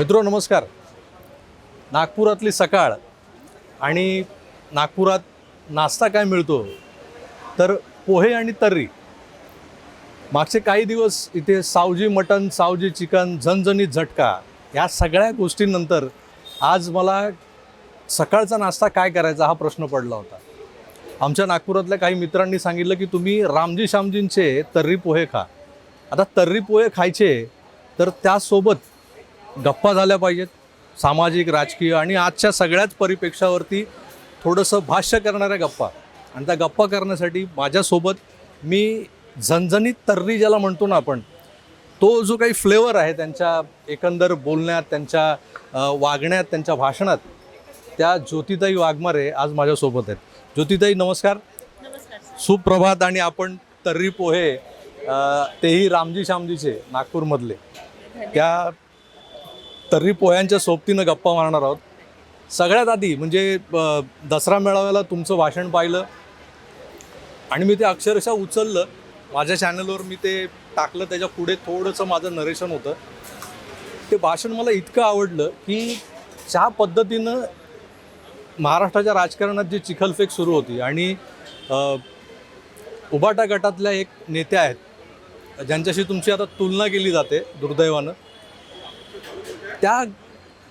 मित्रो नमस्कार. नागपुरातली सकाळ आणि नागपुरात नाश्ता काय मिळतो? तर पोहे आणि तर्री. मागचे काही दिवस इथे सावजी मटन सावजी चिकन झणझणीत झटका या सगळ्या गोष्टींनंतर आज मला सकाळचा नाश्ता काय करायचा हा प्रश्न पडला होता. आमच्या नागपुरातल्या काही मित्रांनी सांगितलं की तुम्ही रामजी श्यामजींचे तर्री पोहे खा. आता तर्री पोहे खायचे तर त्यासोबत गप्पा झाल्या पाहिजेत. सामाजिक राजकीय आणि आजच्या सगळ्याच परिपेक्षावरती थोडंसं भाष्य करणाऱ्या गप्पा. आणि त्या गप्पा करण्यासाठी माझ्यासोबत मी झणझणीत तर्री ज्याला म्हणतो ना आपण तो जो काही फ्लेवर आहे त्यांच्या एकंदर बोलण्यात त्यांच्या वागण्यात त्यांच्या भाषणात त्या ज्योतिताई वाघमारे आज माझ्यासोबत आहेत. ज्योतिताई नमस्कार. सुप्रभात आणि आपण तर्री पोहे तेही रामजी श्यामजीचे नागपूरमधले. त्या तर्री पोह्यांच्या सोबतीनं गप्पा मारणार आहोत. सगळ्यात आधी म्हणजे दसरा मेळाव्याला तुमचं भाषण पाहिलं आणि मी ते अक्षरशः उचललं. माझ्या चॅनलवर मी ते टाकलं त्याच्या पुढे थोडंसं माझं नरेशन होतं. ते भाषण मला इतकं आवडलं की ज्या पद्धतीनं महाराष्ट्राच्या राजकारणात जी चिखलफेक सुरू होती आणि उबाटा गटातल्या एक नेत्या आहेत ज्यांच्याशी तुमची आता तुलना केली जाते दुर्दैवानं त्या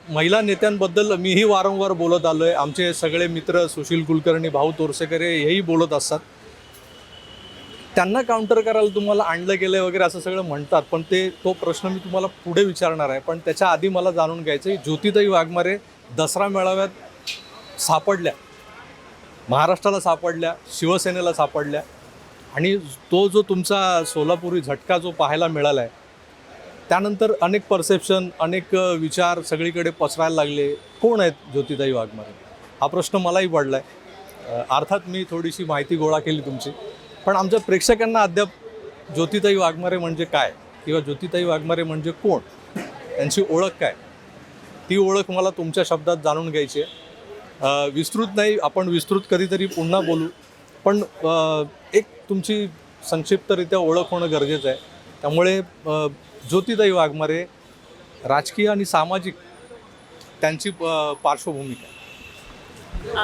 महिला नेत्यांबद्दल मीही वारंवार बोलत आलो आहे आमचे सगळे मित्र सुशील कुलकर्णी भाऊ तोरसेकरे हेही बोलत असतात. त्यांना काउंटर करायला तुम्हाला आणलं गेलं आहे वगैरे असं सगळं म्हणतात पण ते तो प्रश्न मी तुम्हाला पुढे विचारणार आहे. पण त्याच्या आधी मला जाणून घ्यायचं आहे ज्योतिताई वाघमारे दसरा मेळाव्यात सापडल्या. महाराष्ट्राला सापडल्या शिवसेनेला सापडल्या. आणि तो जो तुमचा सोलापुरी झटका जो पाहायला मिळाला आहे त्यानंतर अनेक परसेप्शन अनेक विचार सगळीकडे पसरायला लागले. कोण आहेत ज्योतिताई वाघमारे? हा प्रश्न मलाही पडला आहे अर्थात मी थोडीशी माहिती गोळा केली तुमची. पण आमच्या प्रेक्षकांना अद्याप ज्योतिताई वाघमारे म्हणजे काय किंवा ज्योतिताई वाघमारे म्हणजे कोण? त्यांची ओळख काय? ती ओळख मला तुमच्या शब्दात जाणून घ्यायची आहे. विस्तृत नाही आपण विस्तृत कधीतरी पुन्हा बोलू. पण एक तुमची संक्षिप्तरित्या ओळख होणं गरजेचं आहे. त्यामुळे ज्योतिदाई वाघमारे राजकीय आणि सामाजिक त्यांची पार्श्वभूमिका पार्श्वभूमी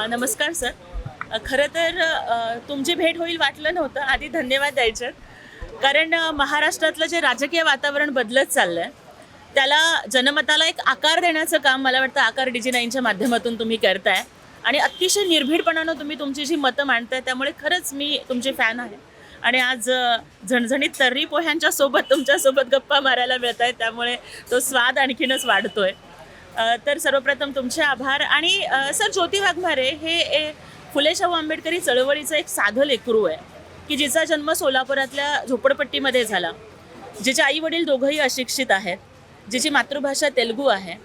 नमस्कार सर. खरं तर तुमची भेट होईल वाटलं नव्हतं. आधी धन्यवाद द्यायचे. कारण महाराष्ट्रातलं जे राजकीय वातावरण बदलत चाललं आहे त्याला जनमताला एक आकार देण्याचं काम मला वाटतं आकार डिजी नाईनच्या माध्यमातून तुम्ही करताय. आणि अतिशय निर्भीडपणानं तुम्ही तुमची जी मतं मांडताय त्यामुळे खरंच मी तुमची फॅन आहे. आणि आज झणझणीत तर्री पोह्यांच्या सोबत तुमच्यासोबत गप्पा मारायला मिळत आहेत त्यामुळे तो स्वाद आणखीनच वाढतोय. तर सर्वप्रथम तुमचे आभार. आणि सर ज्योती वाघमारे हे ए, फुले शाहू आंबेडकरी चळवळीचं एक साधं लेकरू आहे की जिचा जन्म सोलापुरातल्या झोपडपट्टीमध्ये झाला. जिचे आई वडील दोघंही अशिक्षित आहेत. जिची मातृभाषा तेलगू आहे.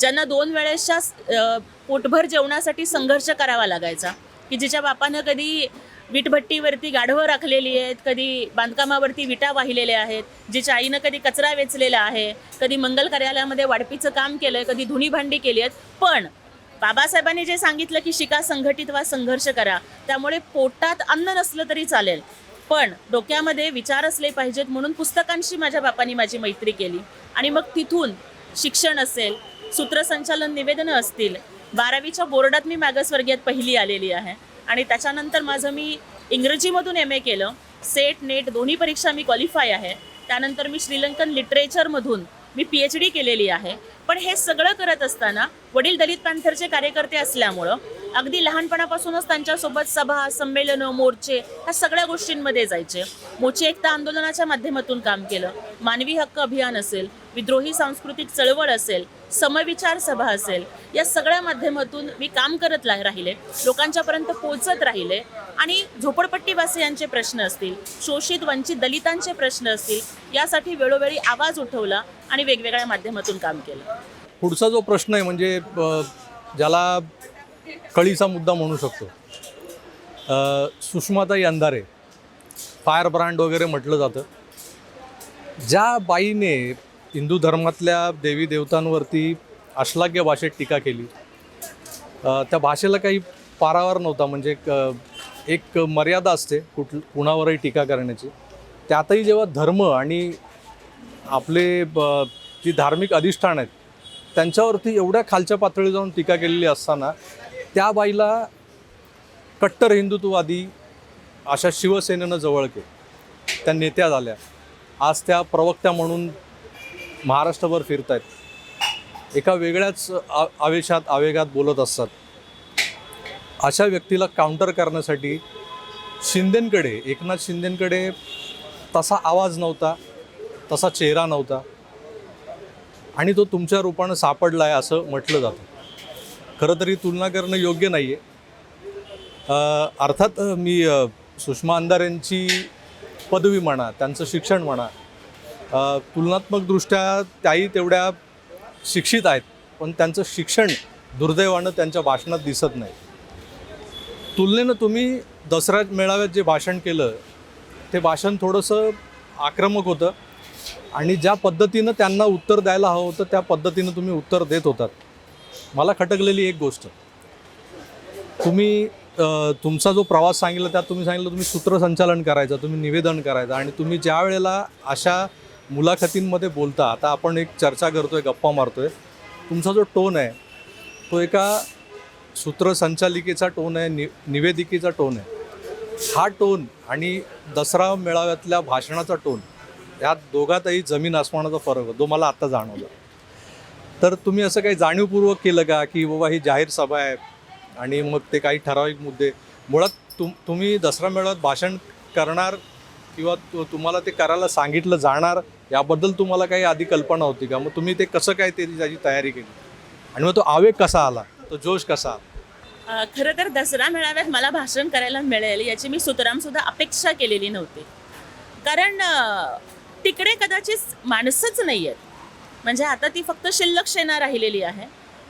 ज्यांना दोन वेळेसच्या पोटभर जेवणासाठी संघर्ष करावा लागायचा की जिच्या बापानं कधी वीटभट्टीवरती गाढवं राखलेली आहेत कधी बांधकामावरती विटा वाहिलेल्या आहेत जिच्या आईनं कधी कचरा वेचलेला आहे कधी मंगल कार्यालयामध्ये वाढपीचं काम केलं आहे कधी धुणी भांडी केली आहेत. पण बाबासाहेबांनी जे सांगितलं की शिका संघटित वा संघर्ष करा त्यामुळे पोटात अन्न नसलं तरी चालेल. पण डोक्यामध्ये विचार असले पाहिजेत म्हणून पुस्तकांशी माझ्या बापांनी माझी मैत्री केली. आणि मग तिथून शिक्षण असेल सूत्रसंचालन निवेदनं असतील बारावीच्या बोर्डात मी मागासवर्गीयात पहिली आलेली आहे. आणि त्याच्यानंतर माझं मी इंग्रजीमधून एम ए केलं. सेट नेट दोन्ही परीक्षा मी क्वालिफाय आहे. त्यानंतर मी श्रीलंकन लिटरेचरमधून मी पी एच डी केलेली आहे. पण हे सगळं करत असताना वडील दलित पॅन्थरचे कार्यकर्ते असल्यामुळं अगदी लहानपणापासूनच त्यांच्यासोबत सभा संमेलनं मोर्चे ह्या सगळ्या गोष्टींमध्ये जायचे. मोची एकता आंदोलनाच्या माध्यमातून काम केलं. मानवी हक्क अभियान असेल विद्रोही सांस्कृतिक चळवळ असेल समविचार सभा असेल या सगळ्या माध्यमातून मी काम करत राहिले. लोकांच्यापर्यंत पोचत राहिले. आणि झोपडपट्टीवासियांचे प्रश्न असतील शोषित वंचित दलितांचे प्रश्न असतील यासाठी वेळोवेळी आवाज उठवला आणि वेगवेगळ्या माध्यमातून काम केलं. पुढचा जो प्रश्न आहे म्हणजे ज्याला कळीचा मुद्दा म्हणू शकतो. सुषमाताई अंधारे फायर ब्रँड वगैरे म्हटलं जातं. ज्या बाईने हिंदू धर्मातल्या देवी देवतांवरती अश्लाघ्य भाषेत टीका केली त्या भाषेला काही पारावर नव्हता म्हणजे एक, मर्यादा असते कुठ कुणावरही टीका करण्याची. त्यातही जेव्हा धर्म आणि आपले ब- जी धार्मिक अधिष्ठान आहेत त्यांच्यावरती एवढ्या खालच्या पातळी जाऊन टीका केलेली असताना त्या बाईला कट्टर हिंदुत्ववादी अशा शिवसेनेनं जवळ केलं. त्या नेत्या झाल्या. आज त्या प्रवक्त्या म्हणून महाराष्ट्रभर फिरत आहेत एका वेगळ्याच आ- आवेशात आवेगात बोलत असतात. अशा व्यक्तीला काउंटर करण्यासाठी शिंदेंकडे एकनाथ शिंदेंकडे तसा आवाज नव्हता तसा चेहरा नव्हता. आणि तो तुमच्या रूपानं सापडला आहे असं म्हटलं जातं. खरं तरी तुलना करणं योग्य नाही आहे अर्थात मी सुषमा अंधार यांची पदवी म्हणा त्यांचं शिक्षण म्हणा तुलनात्मकदृष्ट्या त्याही तेवढ्या शिक्षित आहेत पण त्यांचं शिक्षण दुर्दैवानं त्यांच्या भाषणात दिसत नाही. तुलनेनं तुम्ही दसरा मेळाव्यात जे भाषण केलं ते भाषण थोडंसं आक्रमक होतं. आणि ज्या पद्धतीनं त्यांना उत्तर द्यायला हवं होतं त्या पद्धतीनं तुम्ही उत्तर देत होतात. मला खटकलेली एक गोष्ट. तुम्ही तुमचा जो प्रवास सांगितला त्यात तुम्ही सांगितलं तुम्ही सूत्रसंचालन करायचं तुम्ही निवेदन करायचं. आणि तुम्ही ज्या वेळेला अशा मुलाखतींमध्ये बोलता आता आपण एक चर्चा करतोय गप्पा मारतोय. तुमचा जो टोन आहे तो एका सूत्रसंचालिकेचा टोन आहे नि निवेदिकेचा टोन आहे. हा टोन आणि दसरा मेळाव्यातल्या भाषणाचा टोन या दोघातही जमीन आसमानाचा फरक होतो तो मला आत्ता जाणवला. तर तुम्ही असं काही जाणीवपूर्वक केलं का की बाबा ही जाहीर सभा आहे आणि मग ते काही ठराविक मुद्दे? मुळात तुम तुम्ही दसरा मेळाव्यात भाषण करणार किंवा तुम्हाला ते करायला सांगितलं जाणार याबद्दल तुम्हाला काही आधी कल्पना होती का? मग तुम्ही ते कसं काय ते त्याची तयारी केली? आणि मग तो आवेग कसा आला? तो जोश कसा आला? खरं तर दसरा मेळाव्यात मला भाषण करायला मिळेल याची मी सुतरामसुद्धा अपेक्षा केलेली नव्हती. कारण तिकडे कदाचित माणसंच नाही आहेत म्हणजे आता ती फक्त शिल्लक सेना राहिलेली आहे.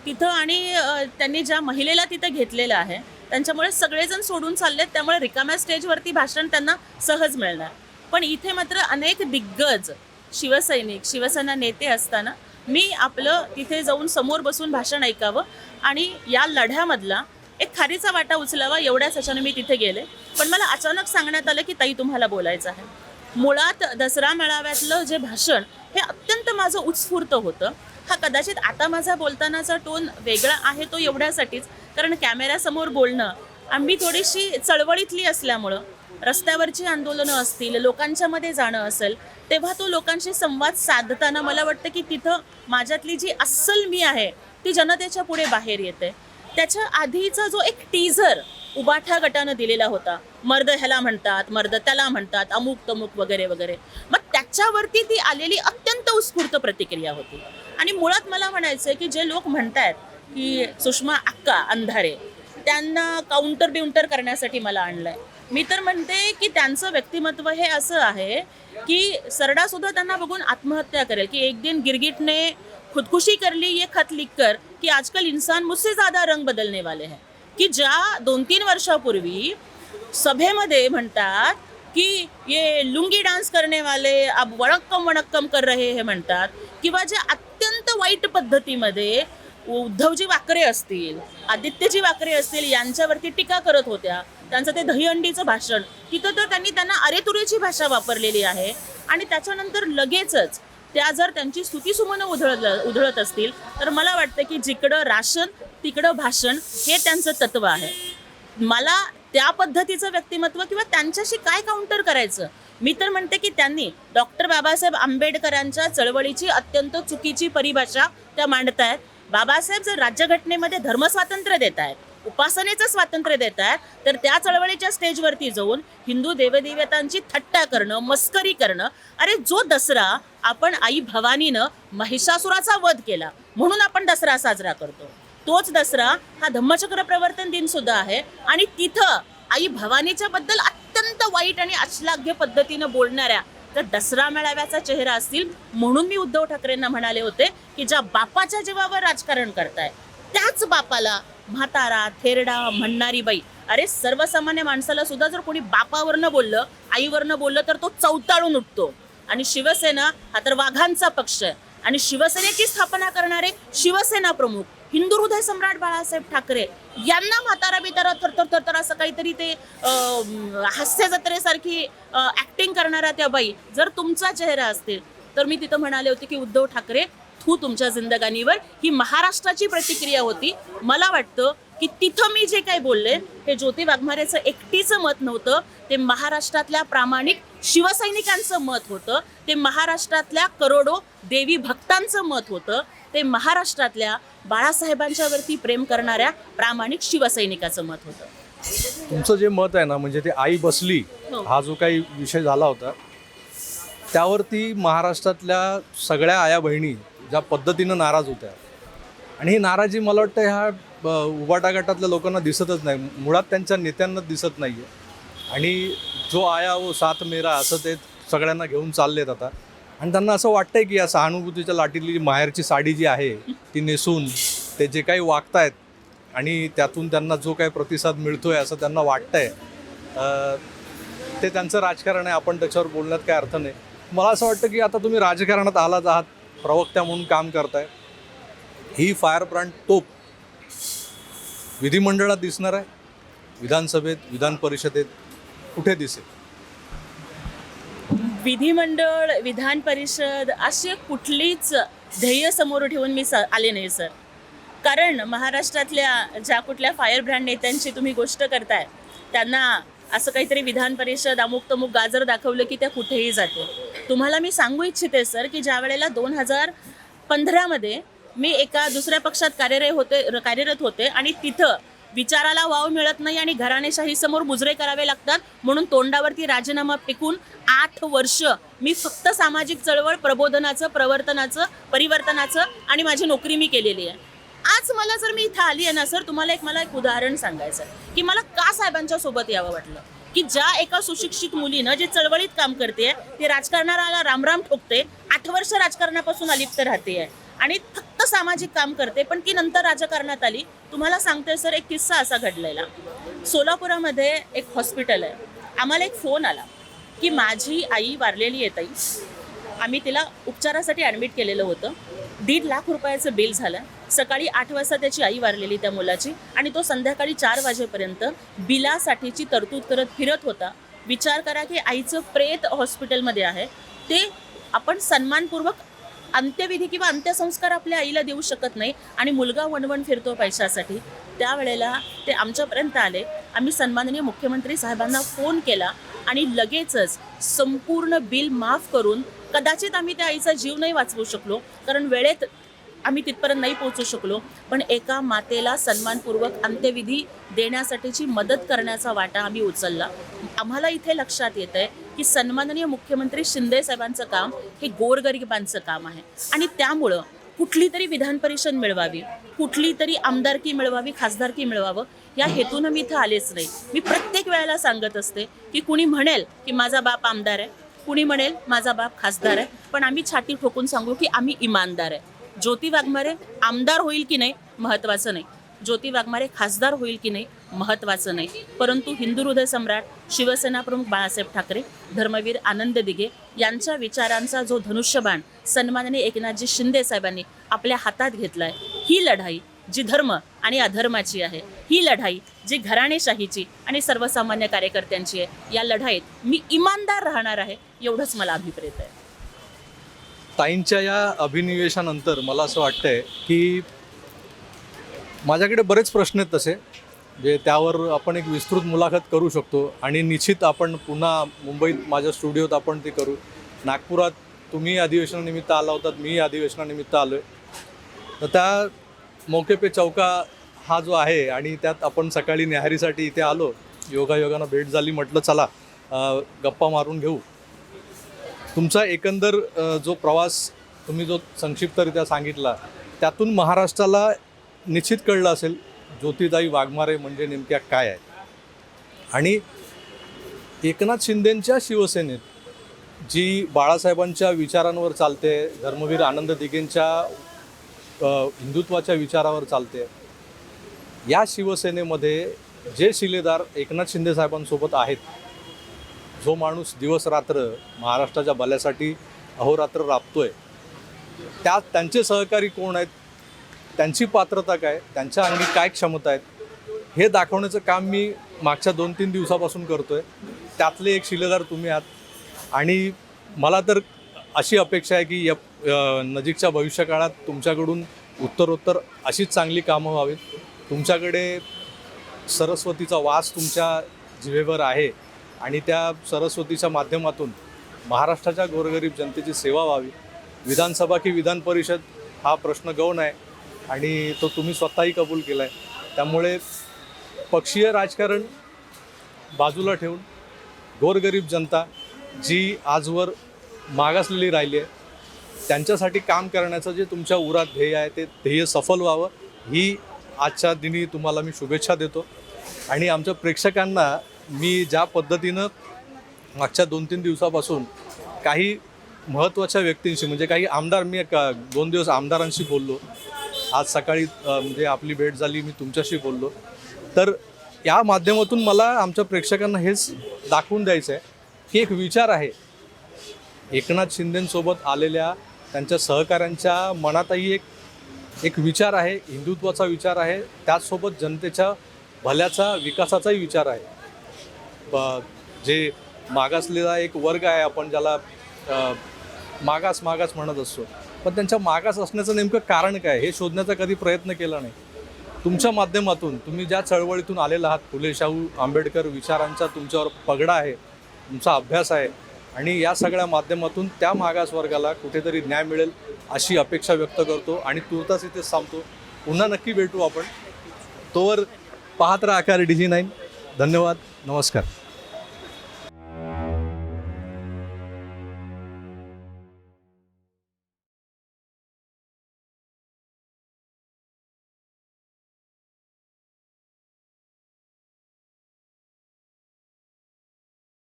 तिथं आणि त्यांनी ज्या महिलेला तिथं घेतलेलं आहे त्यांच्यामुळे सगळेजण सोडून चाललेत त्यामुळे रिकाम्या स्टेजवरती भाषण त्यांना सहज मिळणार. पण इथे मात्र अनेक दिग्गज शिवसैनिक शिवसेना नेते असताना मी आपलं तिथे जाऊन समोर बसून भाषण ऐकावं आणि या लढ्यामधला एक खारीचा वाटा उचलावा एवढ्याच ह्याच्याने मी तिथे गेले. पण मला अचानक सांगण्यात आलं की ताई तुम्हाला बोलायचं आहे. मुळात दसरा मेळाव्यातलं जे भाषण हे अत्यंत माझं उत्स्फूर्त होतं. हा कदाचित आता माझा बोलतानाचा टोन वेगळा आहे तो एवढ्यासाठीच कारण कॅमेऱ्यासमोर बोलणं आम्ही थोडीशी चळवळीतली असल्यामुळं रस्त्यावरची आंदोलनं असतील लोकांच्या मध्ये जाणं असेल तेव्हा तो लोकांशी संवाद साधताना मला वाटतं की तिथं माझ्यातली जी अस्सल मी आहे ती जनतेच्या पुढे बाहेर येते. त्याच्या आधीचा जो एक टीझर उबाठा गटानं दिलेला होता. मर्द ह्याला म्हणतात मर्द त्याला म्हणतात अमुक तमुक वगैरे वगैरे. मग त्याच्यावरती ती आलेली अत्यंत उत्स्फूर्त प्रतिक्रिया होती. आणि मुळात मला म्हणायचं की जे लोक म्हणतायत की सुषमा अक्का अंधारे त्यांना काउंटर बिउंटर करण्यासाठी मला आणलंय. मी तर म्हणते की त्यांचं व्यक्तिमत्व हे असं आहे की सरडा सुद्धा त्यांना बघून आत्महत्या करेल की एक दिन गिरगिटने खुदकुशी करली ये खत लिखकर की आजकल इंसान मुझसे ज्यादा रंग बदलने वाले हैं की ज्या दोन तीन वर्षापूर्वी सभेमध्ये म्हणतात की ये लुंगी डान्स करने वाले अब वणक्कम वणक्कम कर रहे हे म्हणतात किंवा जे अत्यंत वाईट पद्धतीमध्ये उद्धवजी वाकरे असतील आदित्यजी वाकरे असतील यांच्यावरती टीका करत होत्या. त्यांचं ते दहीहंडीचं भाषण. तिथं तर त्यांनी त्यांना अरेतुरेची भाषा वापरलेली आहे. आणि त्याच्यानंतर लगेचच त्या जर त्यांची स्तुतीसुमनं उधळत उधळत असतील तर मला वाटतं की जिकडं राशन तिकडं भाषण हे त्यांचं तत्व आहे. मला त्या पद्धतीचं व्यक्तिमत्व किंवा त्यांच्याशी काय काउंटर करायचं? मी तर म्हणते की त्यांनी डॉक्टर बाबासाहेब आंबेडकरांच्या चळवळीची अत्यंत चुकीची परिभाषा त्या मांडत आहेत बाबासाहेब जर राज्यघटनेमध्ये धर्मस्वातंत्र्य देत आहेत उपासनेचं स्वातंत्र्य देतात तर त्या चळवळीच्या स्टेजवरती जाऊन हिंदू देवदेवतांची थट्टा करणं मस्करी करणं अरे जो दसरा आपण आई भवानीनं महिषासुराचा वध केला म्हणून आपण दसरा साजरा करतो. तोच दसरा हा धम्मचक्र प्रवर्तन दिन सुद्धा आहे आणि तिथं आई भवानीच्या बद्दल अत्यंत वाईट आणि अश्लाघ्य पद्धतीनं बोलणाऱ्या तर दसरा मेळाव्याचा चेहरा असतील म्हणून मी उद्धव ठाकरेंना म्हणाले होते की ज्या बापाच्या जीवावर राजकारण करताय त्याच बापाला म्हातारा थेरडा म्हणणारी बाई. अरे सर्वसामान्य माणसाला सुद्धा जर कोणी बापावरनं बोललं आईवरनं बोललं तर तो चौताळून उठतो. आणि शिवसेना हा तर वाघांचा पक्ष आहे. आणि शिवसेनेची स्थापना करणारे शिवसेना प्रमुख हिंदू हृदय सम्राट बाळासाहेब ठाकरे यांना म्हातारा बितारा थरथर थरथर असं काहीतरी ते हास्य जत्रेसारखी ऍक्टिंग करणाऱ्या त्या बाई. जर तुमचा चेहरा असतील तर मी तिथं म्हणाले होते की उद्धव ठाकरे थू तुमच्या जिंदगानीवर ही महाराष्ट्राची प्रतिक्रिया होती. मला वाटतं की तिथं मी जे काही बोलले हे ज्योती वाघमारेचं एकटीचं मत नव्हतं. ते महाराष्ट्रातल्या प्रामाणिक शिवसैनिकांचं मत होतं. ते महाराष्ट्रातल्या करोडो देवी भक्तांचं मत होतं. ते महाराष्ट्रातल्या बाळासाहेबांच्या वरती प्रेम करणाऱ्या प्रामाणिक शिवसैनिकाचं मत होतं. तुमचं जे मत आहे ना म्हणजे ते आई बसली हो. हा जो काही विषय झाला होता त्यावरती महाराष्ट्रातल्या सगळ्या आया बहिणी ज्या पद्धतीनं नाराज होत्या. आणि ही नाराजी मला वाटतं ह्या ब- लोकांना दिसतच नाही. मुळात त्यांच्या नेत्यांना दिसत नाही आहे आणि जो आया वो सात मेरा असं ते सगळ्यांना घेऊन चाललेत आता. आणि त्यांना असं वाटतंय की या सहानुभूतीच्या लाटीतली जी माहेरची साडी जी आहे ती नेसून ते जे काही वागतायत आणि त्यातून त्यांना जो काही प्रतिसाद मिळतोय असं त्यांना वाटतंय ते त्यांचं राजकारण आहे. आपण त्याच्यावर बोलण्यात काय अर्थ नाही. मला असं वाटतं की आता तुम्ही राजकारणात आलाच आहात प्रवक्त्या म्हणून काम करताय. ही फायर ब्रँड तोप विधिमंडळात दिसणार आहे. विधानसभेत विधान परिषदेत कुठे दिसेल? विधिमंडळ विधान परिषद असे कुठलीच ध्येय समोर ठेवून मी स- आले नाही सर. कारण महाराष्ट्रातल्या ज्या कुठल्या फायर ब्रँड नेत्यांची तुम्ही गोष्ट करताय त्यांना असं काहीतरी विधान परिषद अमुक तमुक गाजर दाखवलं की त्या कुठेही जाते तुम्हाला मी सांगू इच्छिते सर की ज्या वेळेला दोन हजार पंधरामध्ये मी एका दुसऱ्या पक्षात कार्यरत होते कार्यरत होते आणि तिथं विचाराला वाव मिळत नाही आणि घराणेशाही समोर मुजरे करावे लागतात म्हणून तोंडावरती राजीनामा फेकून आठ वर्ष मी फक्त सामाजिक चळवळ प्रबोधनाचं प्रवर्तनाचं परिवर्तनाचं आणि माझी नोकरी मी केलेली आहे. आज मला जर मी इथं आली आहे ना सर तुम्हाला एक मला एक उदाहरण सांगायचं की मला का साहेबांच्या सोबत यावं वाटलं? की ज्या एका सुशिक्षित मुलीनं जे चळवळीत काम करते ते राजकारणाला रामराम ठोकते आठ वर्ष राजकारणापासून अलिप्त राहते. आणि फक्त सामाजिक काम करते पण ती नंतर राजकारणात आली. तुम्हाला सांगते सर एक किस्सा असा घडलेला. सोलापुरामध्ये एक हॉस्पिटल आहे. आम्हाला एक फोन आला की माझी आई वारलेली आहे ताई. आम्ही तिला उपचारासाठी ॲडमिट केलेलं होतं. दीड लाख रुपयाचं बिल झालं. सकाळी आठ वाजता त्याची आई वारलेली त्या मुलाची. आणि तो संध्याकाळी चार वाजेपर्यंत बिलासाठीची तरतूद करत फिरत होता. विचार करा की आईचं प्रेत हॉस्पिटलमध्ये आहे. ते आपण सन्मानपूर्वक अंत्यविधी किंवा अंत्यसंस्कार आपल्या आईला देऊ शकत नाही आणि मुलगा वणवण फिरतो पैशासाठी. त्यावेळेला ते आमच्यापर्यंत आले. आम्ही सन्माननीय मुख्यमंत्री साहेबांना फोन केला आणि लगेचच संपूर्ण बिल माफ करून कदाचित आम्ही त्या आईचा जीव नाही वाचवू शकलो. कारण वेळेत आम्ही तिथपर्यंत नाही पोहोचू शकलो. पण एका मातेला सन्मानपूर्वक अंत्यविधी देण्यासाठीची मदत करण्याचा वाटा आम्ही उचलला. आम्हाला इथे लक्षात येत आहे की सन्माननीय मुख्यमंत्री शिंदे साहेबांचं काम हे गोरगरिबांचं काम आहे. आणि त्यामुळं कुठली तरी विधान परिषद मिळवावी कुठली तरी आमदारकी मिळवावी खासदारकी मिळवावं या हेतून मी इथं आलेच नाही. मी प्रत्येक वेळेला सांगत असते की कुणी म्हणेल की माझा बाप आमदार आहे कुणी म्हणेल माझा बाप खासदार आहे पण आम्ही छाती ठोकून सांगू की आम्ही इमानदार आहे. ज्योती वाघमारे आमदार होईल की नाही महत्त्वाचं नाही. ज्योती वाघमारे खासदार होईल की नाही महत्त्वाचं नाही. परंतु हिंदू हृदय सम्राट शिवसेना प्रमुख बाळासाहेब ठाकरे धर्मवीर आनंद दिघे यांच्या विचारांचा जो धनुष्यबाण सन्माननीय एकनाथजी शिंदे साहेबांनी आपल्या हातात घेतलाय ही लढाई जी धर्म आणि अधर्माची आहे ही लढाई जी घराणेशाहीची आणि सर्वसामान्य कार्यकर्त्यांची आहे या लढाईत मी इमानदार राहणार आहे एवढंच मला अभिप्रेत आहे. ताईंच्या या अभिनिवेशानंतर मला असं वाटतंय की माझ्याकडे बरेच प्रश्न आहेत तसे जे त्यावर आपण एक विस्तृत मुलाखत करू शकतो आणि निश्चित आपण पुन्हा मुंबईत माझ्या स्टुडिओत आपण ते करू. नागपुरात तुम्ही अधिवेशनानिमित्त आला होतात मी अधिवेशनानिमित्त आलो आहे तर त्या मौके पे चौका हा जो आहे आणि त्यात आपण सकाळी न्याहारीसाठी इथे आलो योगायोगानं भेट झाली म्हटलं चला गप्पा मारून घेऊ. तुमचा एकंदर जो प्रवास तुम्ही जो संक्षिप्तरित्या सांगितला त्यातून महाराष्ट्राला निश्चित कळलं असेल ज्योतिदाई वाघमारे म्हणजे नेमक्या काय आहेत. आणि एकनाथ शिंदेंच्या शिवसेनेत जी बाळासाहेबांच्या विचारांवर चालते धर्मवीर आनंद दिघेंच्या हिंदुत्वाच्या विचारावर चालते या शिवसेनेमध्ये जे शिलेदार एकनाथ शिंदे साहेबांसोबत आहेत जो माणूस दिवस रात्र महाराष्ट्राच्या भल्यासाठी अहोरात्र राबतोय त्या त्यांचे सहकारी कोण आहेत? त्यांची पात्रता काय? त्यांच्या अंगी काय क्षमता आहेत? हे दाखवण्याचं काम मी मागच्या दोन तीन दिवसापासून करतो आहे त्यातले एक शिलेदार तुम्ही आहात. आणि मला तर अशी अपेक्षा आहे की या नजीकच्या भविष्यकाळात तुमच्याकडून उत्तरोत्तर अशीच चांगली कामं व्हावीत. तुमच्याकडे सरस्वतीचा वास तुमच्या जिभेवर आहे. आणि त्या सरस्वतीच्या माध्यमातून महाराष्ट्राच्या गोरगरीब जनतेची सेवा व्हावी. विधानसभा की विधान परिषद हा प्रश्न गौण आहे आणि तो तुम्ही स्वतःही कबूल केला आहे त्यामुळे पक्षीय राजकारण बाजूला ठेवून गोरगरीब जनता जी आजवर मागासलेली राहिली आहे त्यांच्यासाठी काम करण्याचं जे तुमच्या उरात ध्येय आहे ते ध्येय सफल व्हावं ही आजच्या दिनी तुम्हाला मी शुभेच्छा देतो. आणि आमच्या प्रेक्षकांना मी ज्या पद्धतीनं मागच्या दोन तीन दिवसापासून काही महत्त्वाच्या व्यक्तींशी म्हणजे काही आमदार मी का दोन दिवस आमदारांशी बोललो. आज सकाळी म्हणजे आपली भेट झाली मी तुमच्याशी बोललो. तर या माध्यमातून मला आमच्या प्रेक्षकांना हेच दाखवून द्यायचं आहे की एक विचार आहे. एकनाथ शिंदेंसोबत आलेल्या त्यांच्या सहकाऱ्यांच्या मनातही एक एक विचार आहे हिंदुत्वाचा विचार आहे त्याचसोबत जनतेच्या भल्याचा विकासाचाही विचार आहे. जे मागासलेला एक वर्ग आहे आपण ज्याला मागास मागास म्हणत असतो. पण त्यांच्या मागास असण्याचं नेमकं कारण काय? हे शोधण्याचा कधी प्रयत्न केला नाही. तुमच्या माध्यमातून तुम्ही ज्या चळवळीतून आलेला आहात फुले शाहू आंबेडकर विचारांचा तुमच्यावर पगडा आहे तुमचा अभ्यास आहे आणि या सगळ्या माध्यमातून त्या मागास वर्गाला कुठेतरी न्याय मिळेल अशी अपेक्षा व्यक्त करतो आणि तुर्तास इथेच थांबतो. पुन्हा नक्की भेटू आपण. तोवर पाहत राहा आकार डी जी नाईन धन्यवाद. नमस्कार.